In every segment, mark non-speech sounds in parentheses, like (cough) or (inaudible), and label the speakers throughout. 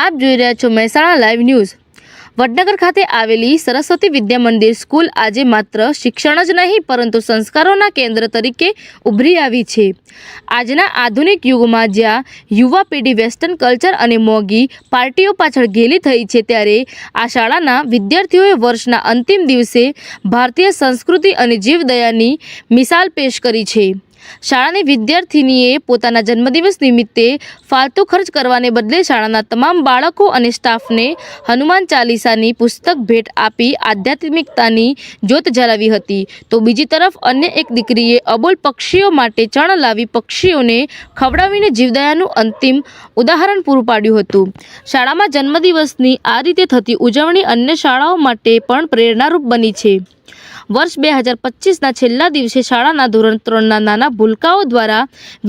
Speaker 1: આપ જોઈ રહ્યા છો મહેસાણા લાઈવ ન્યૂઝ. વડનગર ખાતે આવેલી સરસ્વતી વિદ્યા મંદિર સ્કૂલ આજે માત્ર શિક્ષણ જ નહીં, પરંતુ સંસ્કારોના કેન્દ્ર તરીકે ઉભરી આવી છે. આજના આધુનિક યુગમાં જ્યાં યુવા પેઢી વેસ્ટર્ન કલ્ચર અને મોગી પાર્ટીઓ પાછળ ઘેલી થઈ છે, ત્યારે આ શાળાના વિદ્યાર્થીઓએ વર્ષના અંતિમ દિવસે ભારતીય સંસ્કૃતિ અને જીવદયાની મિસાલ પેશ કરી છે. શાળાની વિદ્યાર્થિનીએ પોતાના જન્મદિવસ નિમિત્તે ફાલતુ ખર્ચ કરવાને બદલે શાળાના તમામ બાળકો અને સ્ટાફને હનુમાન ચાલીસાની પુસ્તક ભેટ આપી આધ્યાત્મિકતાની જ્યોત જલાવી હતી. તો બીજી તરફ અન્ય એક દીકરીએ અબોલ પક્ષીઓ માટે ચણ લાવી પક્ષીઓને ખવડાવીને જીવદયાનું અંતિમ ઉદાહરણ પૂરું પાડ્યું હતું. શાળામાં જન્મદિવસની આ રીતે થતી ઉજવણી અન્ય શાળાઓ માટે પણ પ્રેરણારૂપ બની છે. વર્ષ બે હજાર પચીસના છેલ્લા દિવસે શાળાના ધોરણ ત્રણના નાના ભૂલકાઓ દ્વારા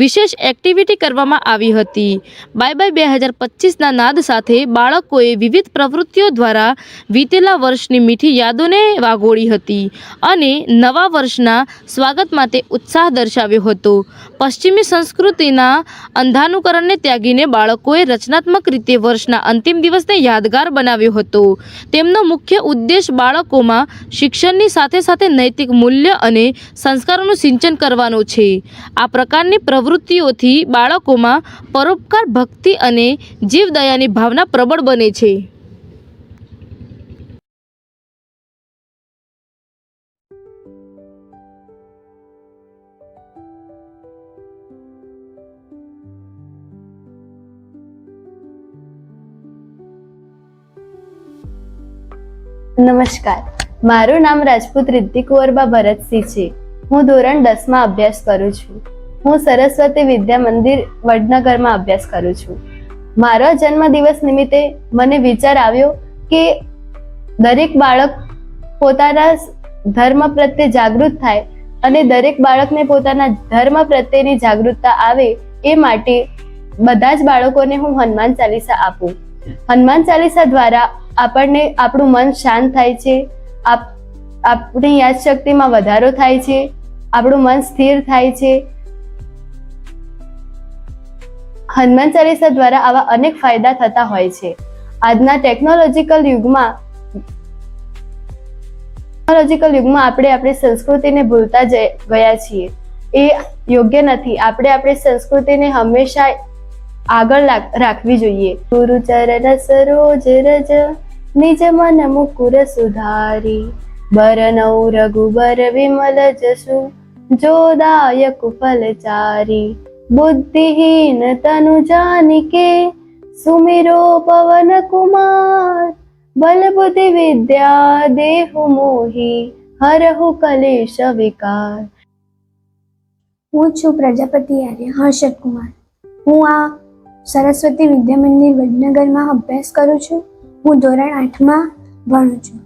Speaker 1: વિશેષ એક્ટિવિટી કરવામાં આવી હતી. બાય બાય બે હજાર પચીસના નાદ સાથે બાળકોએ વિવિધ પ્રવૃત્તિઓ દ્વારા વીતેલા વર્ષની મીઠી યાદોને વાગોળી હતી અને નવા વર્ષના સ્વાગત માટે ઉત્સાહ દર્શાવ્યો હતો. પશ્ચિમી સંસ્કૃતિના અંધાનુકરણને ત્યાગીને બાળકોએ રચનાત્મક રીતે વર્ષના અંતિમ દિવસને યાદગાર બનાવ્યો હતો. તેમનો મુખ્ય ઉદ્દેશ બાળકોમાં શિક્ષણની સાથે સાથે નૈતિક મૂલ્ય અને સંસ્કારોનું સિંચન કરવાનો છે. આ પ્રકારની પ્રવૃત્તિઓથી બાળકોમાં પરોપકાર, ભક્તિ અને જીવદયાની ભાવના પ્રબળ બને છે.
Speaker 2: નમસ્કાર. મારું નામ રાજપૂત રિદ્ધિ કુંવરબા ભરતસિંહ છે. હું ધોરણ દસમાં અભ્યાસ કરું છું. હું સરસ્વતી વિદ્યા મંદિર વડનગરમાં અભ્યાસ કરું છું. મારો જન્મદિવસ નિમિત્તે મને વિચાર આવ્યો કે દરેક બાળક પોતાના ધર્મ પ્રત્યે જાગૃત થાય અને દરેક બાળકને પોતાના ધર્મ પ્રત્યેની જાગૃતતા આવે એ માટે બધા જ બાળકોને હું હનુમાન ચાલીસા આપું. હનુમાન ચાલીસા દ્વારા આપણને આપણું મન શાંત થાય છે. આપણી યાદશક્તિમાં વધારો થાય છે, આપણું મન સ્થિર થાય છે. હનુમાન ચાલીસા દ્વારા આવા અનેક ફાયદા થતા હોય છે. આજના ટેકનોલોજીકલ યુગમાં ટેકનોલોજીકલ યુગમાં આપણે આપણી સંસ્કૃતિને ભૂલતા ગયા છીએ. એ યોગ્ય નથી. આપણે આપણી સંસ્કૃતિને હંમેશા આગળ રાખવી જોઈએ. ગુરુ ચરણ સરોજ રજ નિજ મન મુકુર સુધારી બરનૌ રઘુબર વિમલ જસુ જોદાયક ફલચારી બુદ્ધિહીન તનુ જાનિકે, સુમિરો પવન કુમાર. બલ બુદ્ધિ વિદ્યા દેહુ મોહી, હરહુ કલેશ વિકાર.
Speaker 3: હું છું પ્રજાપતિ આર્ય હર્ષદ કુમાર. હું આ સરસ્વતી વિદ્યા મંદિર વડનગરમાં અભ્યાસ કરું છું. હું ધોરણ આઠમાં ભણું છું.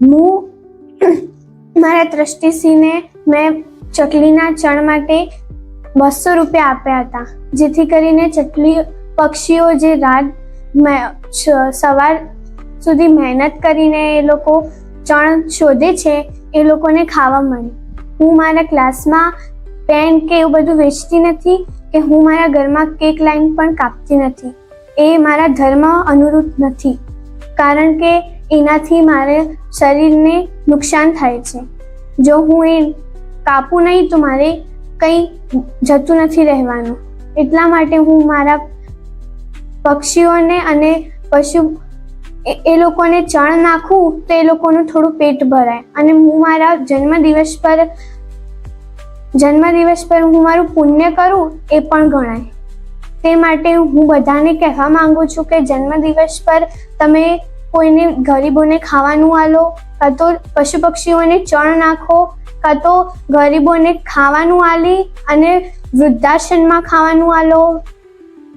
Speaker 3: હું (clears throat) મારા ટ્રસ્ટીશ્રીને મેં ચકલીના ચણ માટે બસો રૂપિયા આપ્યા હતા. જેથી કરીને ચકલી પક્ષીઓ જે રાત સવાર સુધી મહેનત કરીને એ લોકો ચણ શોધે છે, એ લોકોને ખાવા મળે. હું મારા ક્લાસમાં પેન કે એવું બધું વેચતી નથી કે હું મારા ઘરમાં કેક લાઈન પણ કાપતી નથી. એ મારા ધર્મ અનુરૂપ નથી. કારણ કે એનાથી મારે શરીરને નુકસાન થાય છે. જો હું એ કાપું નહીં તો મારે કંઈ જતું નથી રહેવાનું. એટલા માટે હું મારા પક્ષીઓને અને પશુ એ- લોકોને ચણ નાખું તો એ લોકોનું થોડું પેટ ભરાય. અને હું મારા જન્મદિવસ પર જન્મદિવસ પર હું મારું પુણ્ય કરું એ પણ ગણાય. તે માટે હું બધાને કહેવા માંગુ છું કે જન્મદિવસ પર તમે કોઈને ગરીબોને ખાવાનું આલો, કાં તો પશુ પક્ષીઓને ચણ નાખો, કાં તો ગરીબોને ખાવાનું આલી અને વૃદ્ધાશ્રમમાં ખાવાનું આલો.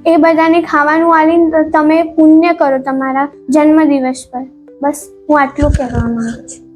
Speaker 3: એ બધાને ખાવાનું આલી તમે પુણ્ય કરો તમારા જન્મદિવસ પર. બસ, હું આટલું કહેવા માંગુ છું.